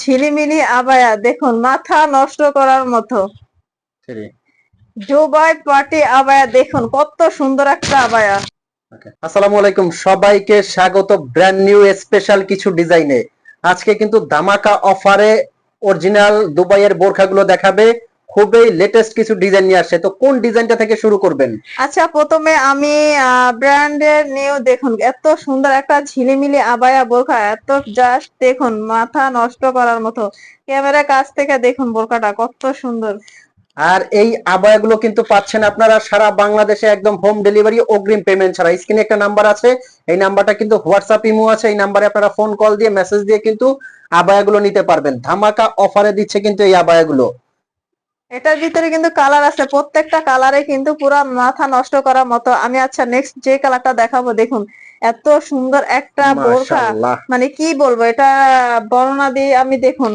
ঝিলিমিলি abaya দেখুন মাথা নষ্ট করার মতো। জুবাই পার্টি আবায়া দেখুন কত সুন্দর একটা আবায়া। আসসালামু আলাইকুম সবাইকে স্বাগত ব্র্যান্ড নিউ স্পেশাল কিছু ডিজাইনে আজকে কিন্তু ধামাকা অফারে অরিজিনাল দুবাইয়ের বোরখাগুলো দেখাবে। খুবই লেটেস্ট কিছু ডিজাইন নিয়ে আসছে। তো কোন ডিজাইনটা থেকে শুরু করবেন? আচ্ছা প্রথমে আমি ব্র্যান্ডের নিউ দেখুন এত সুন্দর একটা ঝিলিমিলি আবায়া বোরখা এত জাস্ট দেখুন মাথা নষ্ট করার মতো। ক্যামেরা কাছ থেকে দেখুন বোরখাটা কত সুন্দর। আর এই আবায়াগুলো কিন্তু পাচ্ছেন আপনারা সারা বাংলাদেশে একদম হোম ডেলিভারি অগ্রিম পেমেন্ট ছাড়া। স্ক্রিনে একটা নাম্বার আছে এই নাম্বারটা কিন্তু হোয়াটসঅ্যাপ ইমো আছে। এই নাম্বারে আপনারা ফোন কল দিয়ে মেসেজ দিয়ে কিন্তু আবায়াগুলো নিতে পারবেন। ধামাকা অফারে দিচ্ছে কিন্তু এই আবায়াগুলো। এটার ভিতরে কিন্তু কালার আছে। প্রত্যেকটা কালারে কিন্তু পুরো মাথা নষ্ট করার মতো। আমি আচ্ছা নেক্সট যে কালারটা দেখাবো দেখুন। এত সুন্দর একটা বোরখা। মানে কি বলব এটা বর্ণনা দিয়ে আমি দেখুন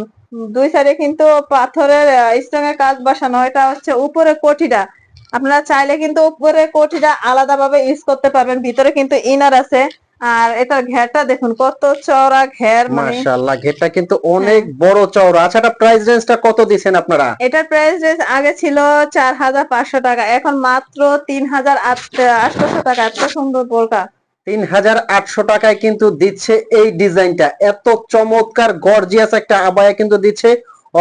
দুই সাইডে কিন্তু পাথরের স্টোন এর কাজ বসানো। এটা হচ্ছে উপরে কোঠিটা আপনারা চাইলে কিন্তু উপরে কোঠিটা আলাদা ভাবে ইউজ করতে পারবেন। ভিতরে কিন্তু ইনার আছে। আর এটার ঘেরটা দেখুন কত চওড়া ঘের মানে। মাশাআল্লাহ ঘেরটা কিন্তু অনেক বড় চওড়া। আচ্ছা এটা প্রাইস রেঞ্জটা কত দিছেন আপনারা? এটার প্রাইস রেঞ্জ আগে ছিল চার হাজার পাঁচশো টাকা এখন মাত্র তিন হাজার আটশো টাকা এত সুন্দর বোরকা। তিন হাজার আটশো টাকায় কিন্তু দিচ্ছে এই ডিজাইনটা। এত চমৎকার গর্জিয়াস একটা আবায়া কিন্তু দিচ্ছে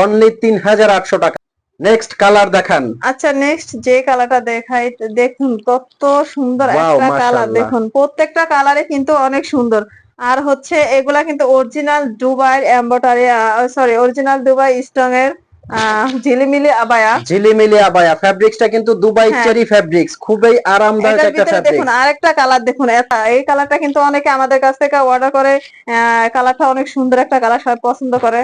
অনলি তিন হাজার আটশো টাকা। নেক্সট কালার দেখান। আচ্ছা নেক্সট যে কালারটা দেখাই দেখুন কত সুন্দর একটা কালার দেখুন প্রত্যেকটা কালারে কিন্তু অনেক সুন্দর। আর হচ্ছে এগুলা কিন্তু original Dubai embroidery sorry original Dubai stone এর আহ, ঝিলিমিলি আবায়া। ঝিলিমিলি আবায়া। ফ্যাব্রিক্সটা কিন্তু দুবাই। চেরি ফ্যাব্রিক্স খুবই আরামদায়ক একটা ভিতরে ফ্যাব্রিক দেখুন আরেকটা কালার দেখুন এটা- এই কালারটা কিন্তু অনেকে আমাদের কাছ থেকে অর্ডার করে কালারটা অনেক সুন্দর একটা কালার সবাই পছন্দ করে।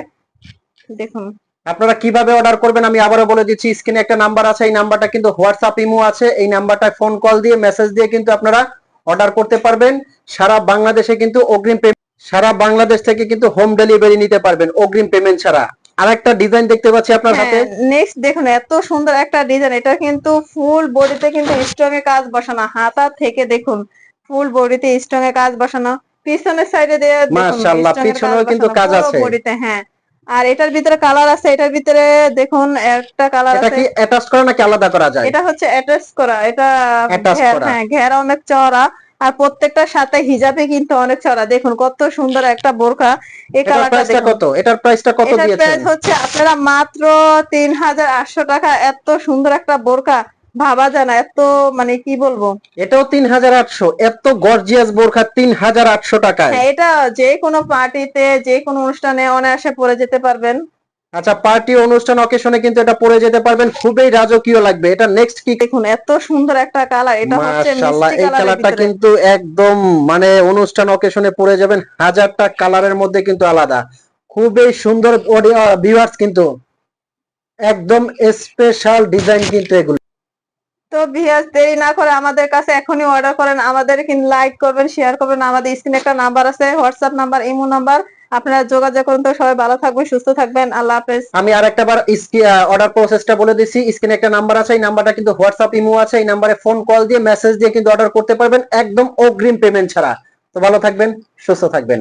দেখুন। আপনারা কীভাবে অর্ডার করবেন আমি আবারও বলে দিচ্ছি স্ক্রিনে একটা নাম্বার আছে এই নাম্বারটা কিন্তু হোয়াটসঅ্যাপ ইমো আছে এই নাম্বারটায় ফোন কল দিয়ে মেসেজ দিয়ে কিন্তু আপনারা অর্ডার করতে পারবেন। সারা বাংলাদেশে কিন্তু অগ্রিম সারা বাংলাদেশ থেকে কিন্তু হোম ডেলিভারি নিতে পারবেন অগ্রিম পেমেন্ট ছাড়া। আরেকটা ডিজাইন দেখতে পাচ্ছি আপনার হাতে। নেক্সট দেখুন এত সুন্দর একটা ডিজাইন এটা কিন্তু ফুল বডিতে কিন্তু স্ট্রং এ কাজ বসানো হাতা থেকে দেখুন ফুল বডিতে স্ট্রং এ কাজ বসানো পিছনের সাইডে দিয়ে মাশাআল্লাহ, পিছনেও কিন্তু কাজ আছে। বডিতে হ্যাঁ। আর এটার ভিতরে কালার আছে এটার ভিতরে দেখুন একটা কালার এটা কি অ্যাটাচ করা নাকি আলাদা করা যায়? এটা হচ্ছে অ্যাটাচ করা এটা হ্যাঁ ঘেরা অনেক চওড়া আর প্রত্যেকটার সাথে হিজাবে কিন্তু অনেক চওড়া। দেখুন কত সুন্দর একটা বোরখা। এই এটার কালারটা দেখুন। কত? এটার প্রাইসটা কত এটার দিয়েছেন? প্রাইস হচ্ছে আপনারা মাত্র তিন হাজার আটশো টাকা। এত সুন্দর একটা বোরকা ভাবা যায় না এত মানে কি বলব? এটাও তিন হাজার আটশো এত গর্জিয়াস বোরখা তিন হাজার আটশো টাকায়। হ্যাঁ এটা যে কোনো পার্টিতে যে কোনো অনুষ্ঠানে অনায়াসে পরে যেতে পারবেন। আচ্ছা পার্টি অনুষ্ঠান অকেশনে কিন্তু এটা পরে যেতে পারবেন খুবই রাজকীয় লাগবে। এটা নেক্সট কি দেখুন এত সুন্দর একটা কালার এটা হচ্ছে মাশাআল্লাহ এই কালারটা কিন্তু একদম মানে অনুষ্ঠান অকেশনে পরে যাবেন হাজারটা কালারের মধ্যে কিন্তু আলাদা। খুবই সুন্দর ভিউয়ার্স কিন্তু একদম স্পেশাল ডিজাইন কিন্তু এগুলো। তো ভিয়াস দেরি না করে আমাদের কাছে এখনই অর্ডার করেন। আমাদের কিন্তু লাইক করবেন শেয়ার করবেন। আমাদের স্ক্রিনে একটা নাম্বার আছে হোয়াটসঅ্যাপ নাম্বার ইমো নাম্বার আপনারা যোগাযোগ করুন তো, সবাই ভালো থাকবেন, সুস্থ থাকবেন। আল্লাহ হাফেজ। আমি আর একটা বার অর্ডার প্রসেসটা বলে দিচ্ছি। স্ক্রিনে একটা নাম্বার আছে, এই নাম্বারটা কিন্তু হোয়াটসঅ্যাপ ইমো আছে। এই নাম্বারে ফোন কল দিয়ে মেসেজ দিয়ে কিন্তু অর্ডার করতে পারবেন। একদম অগ্রিম পেমেন্ট ছাড়া। তো ভালো থাকবেন, সুস্থ থাকবেন।